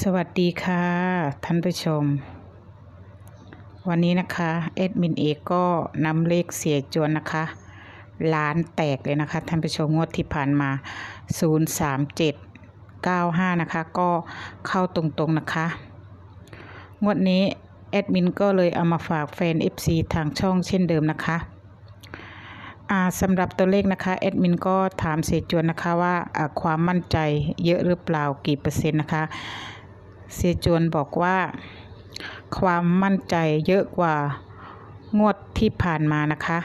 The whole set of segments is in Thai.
สวัสดีค่ะท่านผู้ชม วันนี้นะคะเอ็ดมินเอกก็นำเลขเสียจวนนะคะล้านแตกเลยนะคะท่านผู้ชมงวดที่ผ่านมา 03795 นะคะ ก็เข้าตรงๆนะคะ งวดนี้แอดมินก็เลยเอามาฝากแฟน FC ทางช่องเช่นเดิมนะคะสำหรับตัวเลขนะคะแอดมินก็ถามเสยจวนนะคะว่าความมั่นใจเยอะหรือเปล่ากี่เปอร์เซ็นต์นะคะ เสยจวนบอกว่า ความมั่นใจเยอะกว่างวดที่ผ่านมานะคะ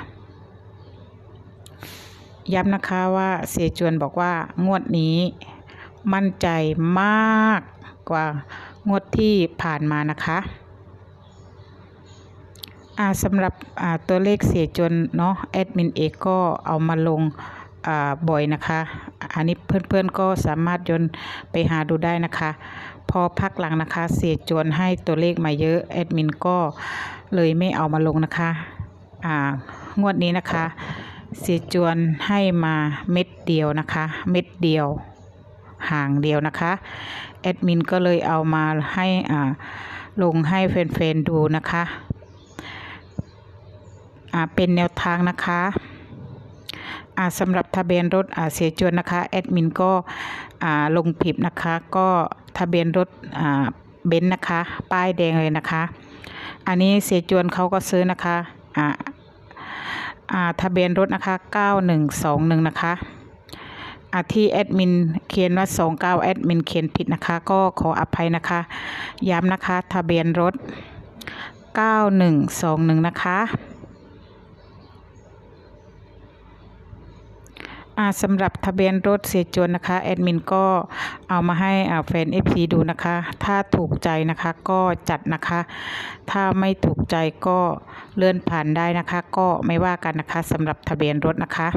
ย้ำนะคะว่าเสยจวนบอกว่างวดนี้ มั่นใจมากกว่างวดที่ผ่านมานะคะสำหรับตัวเลขเสียจนเนาะแอดมินเอกก็เอามาลงบ่อยนะคะ อันนี้เพื่อนๆก็สามารถยนไปหาดูได้นะคะ พอพักหลังนะคะเสียจวนให้ตัวเลขมาเยอะแอดมินก็เลยไม่เอามาลงนะคะอ่างวดนี้นะคะ เสียจวนให้มาเม็ดเดียวนะคะ เม็ดเดียวห่างเดียวนะคะแอดมินก็เลยเอามาให้อ่าลงให้แฟนๆดูนะคะอ่าเป็นแนวทางนะคะอ่าสำหรับทะเบียนรถอ่าเสียจวนนะคะแอดมินก็ ลงผิดนะคะ ก็ทะเบียนรถเบนซ์นะคะ ป้ายแดงเลยนะคะ อันนี้เสียจวนเขาก็ซื้อนะคะอ่าทะเบียนรถนะคะ 9121 นะคะอ่าที่แอดมินเขียนว่า 29 แอดมินเขียนผิดนะคะ ก็ขออภัยนะคะ ย้ำนะคะ ทะเบียนรถ 9121 นะคะ อ่า สำหรับทะเบียนรถเสียจวนนะคะแอดมินก็เอามาให้แฟน FC ดูนะคะ ถ้าถูกใจนะคะก็จัดนะคะ ถ้าไม่ถูกใจก็เลื่อนผ่านได้นะคะ ก็ไม่ว่ากันนะคะสำหรับทะเบียนรถนะคะ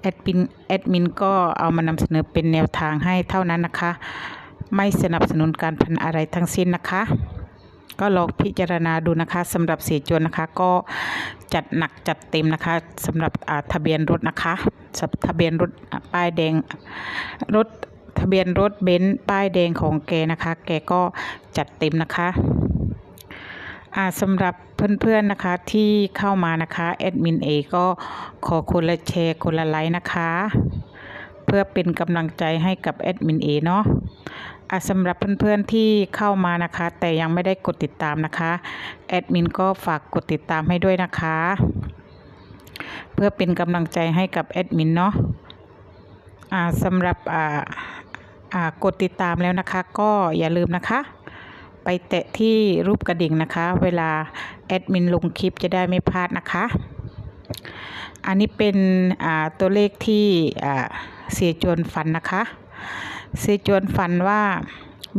แอดมินแอดมินก็เอามานำเสนอเป็นแนวทางให้เท่านั้นนะคะ ไม่สนับสนุนการพันอะไรทั้งสิ้นนะคะ ก็ลองพิจารณาดูนะคะสำหรับเสียจวนนะคะ ก็จัดหนักจัดเต็มนะคะสำหรับอ่าทะเบียนรถนะคะสำทะเบียนรถป้ายแดงรถทะเบียนรถเบนซ์ป้ายแดงของแกนะคะ แกก็จัดเต็มนะคะอ่าสำหรับเพื่อนๆนะคะที่เข้ามานะคะแอดมินเอก็ขอคนละแชร์คนละไลค์นะคะ เพื่อเป็นกำลังใจให้กับแอดมินเอเนาะ สำหรับเพื่อนๆที่เข้ามานะคะ แต่ยังไม่ได้กดติดตามนะคะแอดมินก็ฝากกดติดตามให้ด้วยนะคะ เพื่อเป็นกำลังใจให้กับแอดมินเนาะสำหรับกดติดตามแล้วนะคะ ก็อย่าลืมนะคะ ไปแตะที่รูปกระดิ่งนะคะ เวลาแอดมินลงคลิปจะได้ไม่พลาดนะคะ อันนี้เป็นตัวเลขที่เสียจวนฝันนะคะ เสียจวนฝันว่า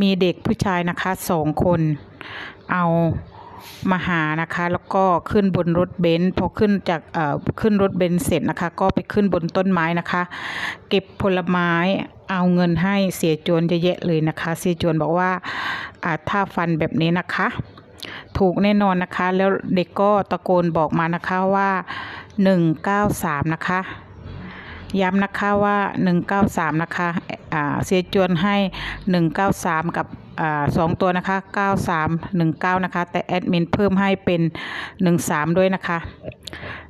มีเด็กผู้ชายนะคะสองคน เอามาหานะคะ แล้วก็ขึ้นบนรถเบนซ์พอขึ้นจากเอ่อขึ้นรถเบนซ์เสร็จนะคะ ก็ไปขึ้นบนต้นไม้นะคะ เก็บผลไม้เอาเงินให้เสียจวนเยอะแยะเลยนะคะ เสียจวนบอกว่าอ่าถ้าฟันแบบนี้นะคะ ถูกแน่นอนนะคะ แล้วเด็กก็ตะโกนบอกมานะคะว่า 193 นะคะ ย้ำนะคะว่า 193 นะคะเสียจวนให้ 193 กับอสองตัวนะคะ 9319 นะคะ แต่แอดมินเพิ่มให้เป็น 13 ด้วยนะคะ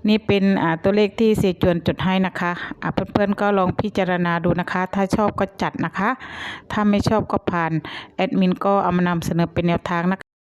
นี่เป็นตัวเลขที่เสียจวนจดให้นะคะอ่าเพื่อนๆก็ลองพิจารณาดูนะคะ ถ้าชอบก็จัดนะคะ ถ้าไม่ชอบก็ผ่าน แอดมินก็เอามานำเสนอเป็นแนวทางนะคะ